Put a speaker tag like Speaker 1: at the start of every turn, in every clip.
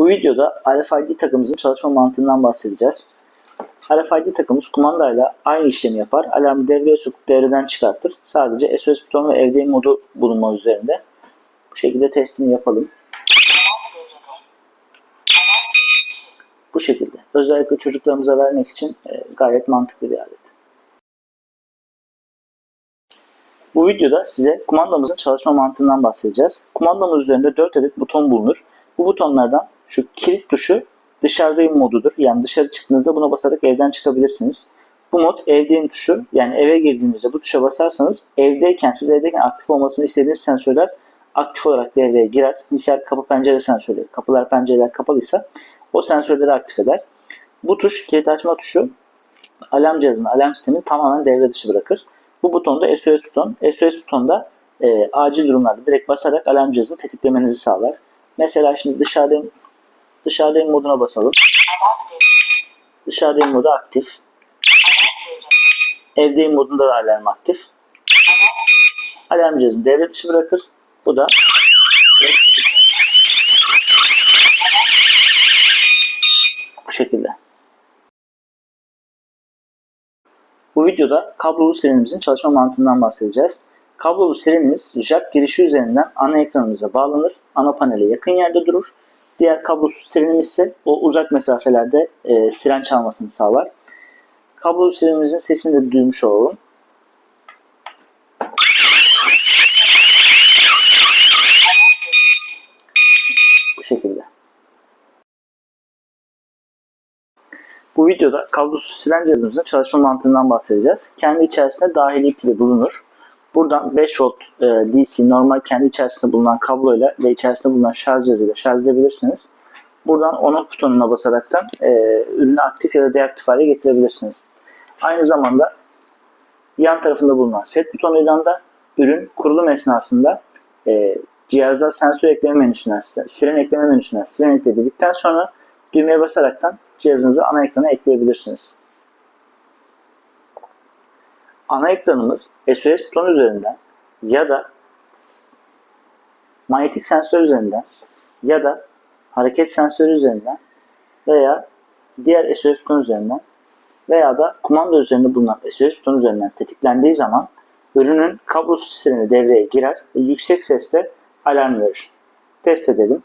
Speaker 1: Bu videoda RFID takımımızın çalışma mantığından bahsedeceğiz. RFID takımımız kumandayla aynı işlemi yapar. Alarmı devreye sokup devreden çıkartır. Sadece SOS butonu ve evde modu bulunmaz üzerinde. Bu şekilde testini yapalım. Bu şekilde. Özellikle çocuklarımıza vermek için e, gayet mantıklı bir alet. Bu videoda size kumandamızın çalışma mantığından bahsedeceğiz. Kumandamız üzerinde 4 adet buton bulunur. Bu butonlardan şu kilit tuşu dışarıdayım modudur. Yani dışarı çıktığınızda buna basarak evden çıkabilirsiniz. Bu mod evdeyim tuşu. Yani eve girdiğinizde bu tuşa basarsanız evdeyken siz evdeyken aktif olmasını istediğiniz sensörler aktif olarak devreye girer. Misal kapı pencere sensörleri, kapılar pencereler kapalıysa o sensörleri aktif eder. Bu tuş kilit açma tuşu alarm cihazının alarm sistemini tamamen devre dışı bırakır. Bu buton da SOS buton. SOS butonda e, acil durumlarda direkt basarak alarm cihazını tetiklemenizi sağlar. Mesela şimdi dışarıdayım, dışarıdayım moduna basalım. Dışarıdayım modu aktif. Evdeyim modunda da alarm aktif. Alarm cihazını devre dışı bırakır. Bu da bu şekilde. Bu videoda kablolu sirenimizin çalışma mantığından bahsedeceğiz. Kablolu sirenimiz jack girişi üzerinden ana ekranımıza bağlanır. Ana panele yakın yerde durur. Diğer kablosuz sirenimiz ise o uzak mesafelerde e, siren çalmasını sağlar. Kablolu sirenimizin sesini de duymuş olalım. Bu şekilde. Bu videoda kablosuz siren cihazımızın çalışma mantığından bahsedeceğiz. Kendi içerisinde dahili pili bulunur. Buradan 5 volt e, DC normal kendi içerisinde bulunan kabloyla ve içerisinde bulunan şarj cihazıyla şarj edebilirsiniz. Buradan on off butonuna basaraktan e, ürünü aktif ya da deaktif hale getirebilirsiniz. Aynı zamanda yan tarafında bulunan set butonuyla da ürün kurulum esnasında e, cihazda sensör ekleme menüsünden, siren ekleme menüsünden siren ekledikten sonra düğmeye basaraktan cihazınızı ana ekrana ekleyebilirsiniz. Ana ekranımız SOS butonu üzerinden ya da manyetik sensör üzerinden ya da hareket sensörü üzerinden veya diğer SOS butonu üzerinden veya da kumanda üzerinde bulunan SOS butonu üzerinden tetiklendiği zaman ürünün kablosuz sireni devreye girer ve yüksek sesle alarm verir. Test edelim.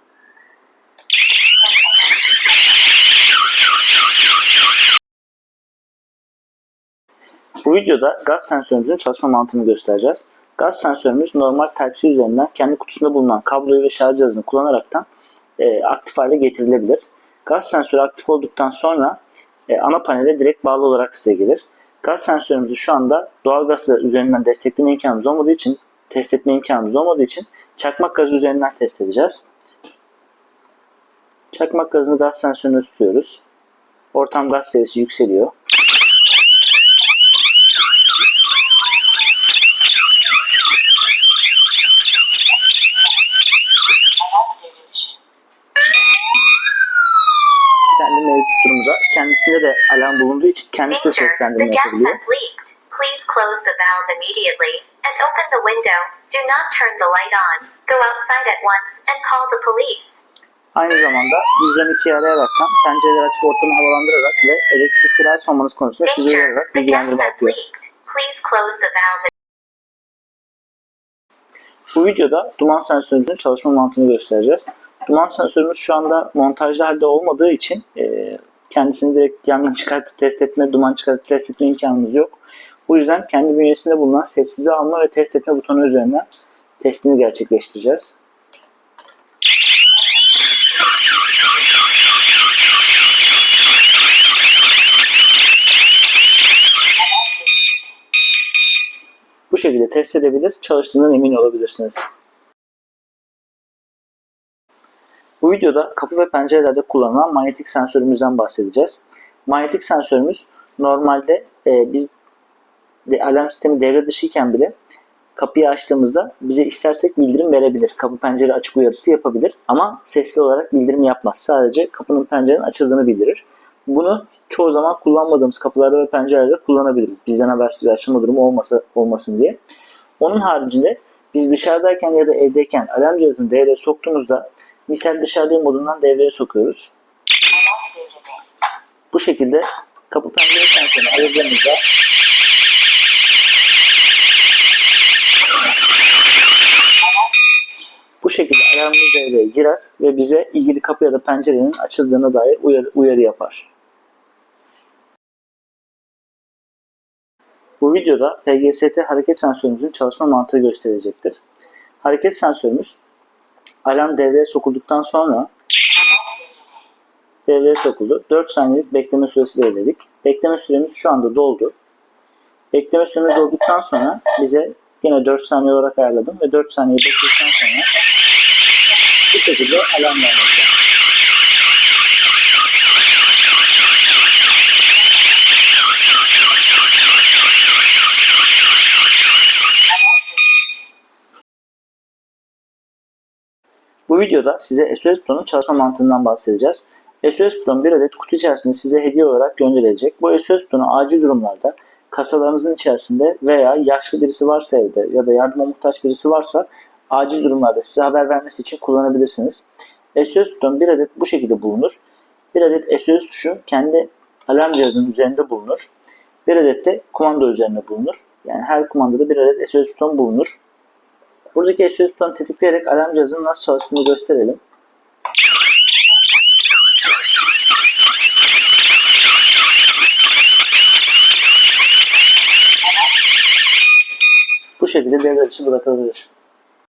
Speaker 1: Videoda gaz sensörümüzün çalışma mantığını göstereceğiz. Gaz sensörümüz normal Type-C üzerinden kendi kutusunda bulunan kabloyu ve şarj cihazını kullanaraktan e, aktif hale getirilebilir. Gaz sensörü aktif olduktan sonra e, ana panele direkt bağlı olarak size gelir. Gaz sensörümüzü şu anda doğal gazla üzerinden destekleme imkanımız olmadığı için, test etme imkanımız olmadığı için çakmak gazı üzerinden test edeceğiz. Çakmak gazını gaz sensörüne tutuyoruz. Ortam gaz seviyesi yükseliyor. kendi mevcut durumda. Kendisinde de alarm bulunduğu için kendisi de seslendirme yapabiliyor.
Speaker 2: Please close the valve immediately and open the window. Do not turn the light on. Go outside at once and call the police.
Speaker 1: Aynı zamanda 112'yi arayaraktan pencereleri açıp ortamı havalandırarak ve elektrikli rahatsız olmanız konusunda sizi uyararak bilgilendirme yapıyor.
Speaker 2: leaked. Please close the valve.
Speaker 1: Bu videoda duman sensörümüzün çalışma mantığını göstereceğiz. Duman sensörümüz şu anda montajlı halde olmadığı için e, kendisini direkt yangın çıkartıp test etme, duman çıkartıp test etme imkanımız yok. Bu yüzden kendi bünyesinde bulunan sessize alma ve test etme butonu üzerinden testini gerçekleştireceğiz. Bu şekilde test edebilir, çalıştığından emin olabilirsiniz. Videoda kapı ve pencerelerde kullanılan manyetik sensörümüzden bahsedeceğiz. Manyetik sensörümüz normalde e, biz de alarm sistemi devre dışıyken bile kapıyı açtığımızda bize istersek bildirim verebilir. Kapı pencere açık uyarısı yapabilir ama sesli olarak bildirim yapmaz. Sadece kapının pencerenin açıldığını bildirir. Bunu çoğu zaman kullanmadığımız kapılarda ve pencerelerde kullanabiliriz. Bizden habersiz bir açılma durumu olmasa, olmasın diye. Onun haricinde biz dışarıdayken ya da evdeyken alarm cihazını devreye soktuğumuzda Misal dışarıdayım modundan devreye sokuyoruz. Bu şekilde kapı pencere sensörünü ayırdığımızda bu şekilde alarmımız devreye girer ve bize ilgili kapı ya da pencerenin açıldığına dair uyarı, uyarı yapar. Bu videoda PGST hareket sensörümüzün çalışma mantığı gösterecektir. Hareket sensörümüz alarm devreye sokulduktan sonra devreye sokuldu. 4 saniyelik bekleme süresi belirledik. Bekleme süremiz şu anda doldu. Bekleme süremiz dolduktan sonra bize yine 4 saniye olarak ayarladım ve 4 saniye bekledikten sonra bu şekilde alarm vermekte. Bu videoda size SOS butonun çalışma mantığından bahsedeceğiz. SOS butonu bir adet kutu içerisinde size hediye olarak gönderilecek. Bu SOS butonu acil durumlarda kasalarınızın içerisinde veya yaşlı birisi varsa evde ya da yardıma muhtaç birisi varsa acil durumlarda size haber vermesi için kullanabilirsiniz. SOS butonu bir adet bu şekilde bulunur. Bir adet SOS tuşu kendi alarm cihazının üzerinde bulunur. Bir adet de kumanda üzerinde bulunur. Yani her kumandada bir adet SOS buton bulunur. Buradaki SOS butonu tetikleyerek alarm cihazının nasıl çalıştığını gösterelim. Bu şekilde devre dışı bırakılabilir.